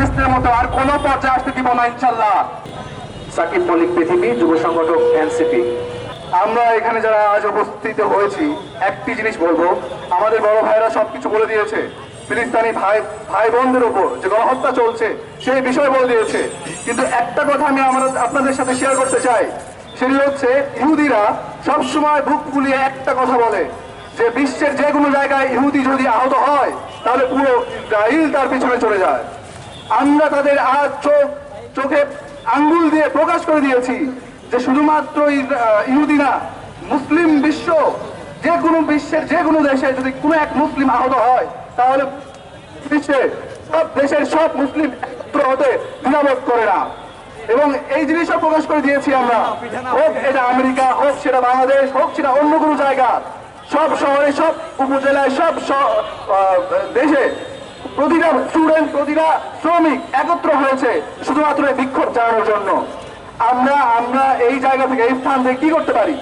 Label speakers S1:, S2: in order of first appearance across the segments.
S1: আর কোনো পর্যায়ে আসতে দিব না ইনশাল্লাহ সাকিব মল্লিক পৃথিবী, যুব সংগঠক, এনসিপি। আমরা এখানে যারা আজ উপস্থিত হয়েছি, একটি জিনিস বলব, আমাদের বড় ভাইরা সবকিছু বলে দিয়েছে। ফিলিস্তানি ভাই ভাই বোনদের উপর যে গণহত্যা চলছে, সেই বিষয় বলে দিয়েছে। কিন্তু একটা কথা আমি আমরা আপনাদের সাথে শেয়ার করতে চাই, সেটি হচ্ছে ইহুদিরা সবসময় বুক ফুলিয়ে একটা কথা বলে, যে বিশ্বের যে কোনো জায়গায় ইহুদি যদি আহত হয়, তাহলে পুরো ইসরায়েল তার পিছনে চলে যায়। আমরা তাদের আজ চোখ চোখে আঙ্গুল দিয়ে প্রকাশ করে দিয়েছি যে শুধুমাত্র ইস- আহ, ইহুদি না মুসলিম বিশ্ব যে কোনো বিশ্বের যে কোনো দেশে যদি কোনো এক মুসলিম আহত হয় তাহলে বিশ্বে সব দেশের সব মুসলিম একত্র হতে দ্বিধাবোধ করে না। এবং এই জিনিসও প্রকাশ করে দিয়েছি আমরা। হোক এটা আমেরিকা হোক সেটা বাংলাদেশ হোক সেটা অন্য কোনো জায়গা। সব শহরে সব উপজেলায় সব দেশে প্রতিটা স্টুডেন্ট প্রতিটা শ্রমিক একত্র হয়েছে শুধুমাত্র এই বিক্ষোভ জানানোর জন্য। আমরা আমরা এই জায়গা থেকে, এই স্থান থেকে কি করতে পারি?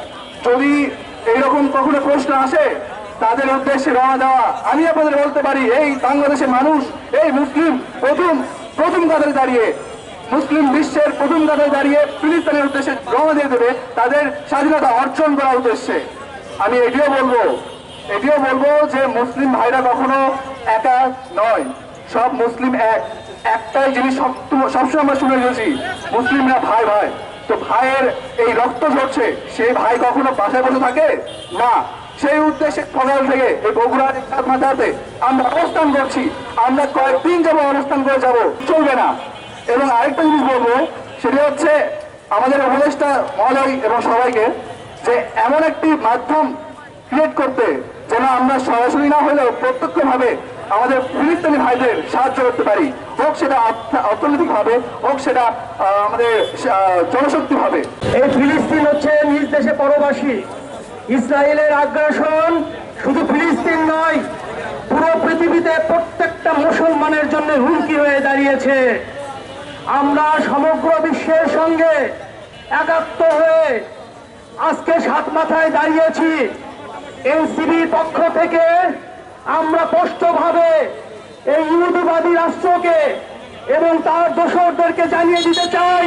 S1: যদি এইরকম কখনো প্রশ্ন আসে, তাদের উদ্দেশ্যে রওনা দেওয়া, আমি আপনাদের বলতে পারি, এই বাংলাদেশের মানুষ, এই মুসলিম প্রথম প্রথম কাতারে দাঁড়িয়ে, মুসলিম বিশ্বের প্রথম কাতারে দাঁড়িয়ে ফিলিস্তিনের উদ্দেশ্যে রওনা দিয়ে দেবে, তাদের স্বাধীনতা অর্জন করার উদ্দেশ্যে। আমি এটিও বলব এটিও বলব যে মুসলিম ভাইরা কখনো একা নয়। সব মুসলিম এক। একটাই জিনিস সবসময় আমরা শুনে গেছি মুসলিমরা ভাই ভাই। তো ভাইয়ের এই রক্ত ঝরছে সেই ভাই কখনো বাসায় বসে থাকে? না। সেই উদ্দেশ্যে সকাল থেকে, এই বগুড়ার চাঁদ মাথাতে আমরা অবস্থান করছি। আমরা কয়েকদিন যাব অবস্থান করে যাব। চলবে না। এবং আরেকটা জিনিস বলব, সেটি হচ্ছে আমাদের উপদেষ্টা মহোদয় এবং সবাইকে যে এমন একটি মাধ্যম ক্রিয়েট যেন আমরা সরাসরি না হলেও প্রত্যক্ষভাবে আমাদের ফিলিস্তিনি ভাইদের সাহায্য করতে পারি। হোক সেটা অর্থনৈতিক ভাবে হোক সেটা আমাদের জনশক্তি ভাবে
S2: এই ফিলিস্তিন হচ্ছে নিজ দেশে পরবাসী। ইসরায়েলের আগ্রাসন শুধু ফিলিস্তিন নয়, পুরো পৃথিবীতে প্রত্যেকটা মুসলমানের জন্য হুমকি হয়ে দাঁড়িয়েছে। আমরা সমগ্র বিশ্বের সঙ্গে একাত্ম হয়ে আজকে সাত মাথায় দাঁড়িয়েছি। এনসিবির পক্ষ থেকে আমরা স্পষ্টভাবে এই ইহুদিবাদী রাষ্ট্রকে এবং তার দোসরদেরকে জানিয়ে দিতে চাই।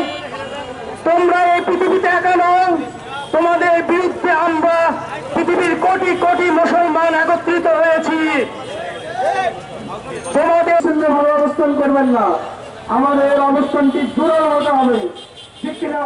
S2: তোমরা এই পৃথিবীতে একা নও, তোমাদের বিরুদ্ধে আমরা পৃথিবীর কোটি কোটি মুসলমান একত্রিত হয়েছি। তোমাদের সঙ্গে ভালো অবস্থান করবেন না। আমাদের অবস্থানটি দূরে হতে হবে। ঠিক কিনা?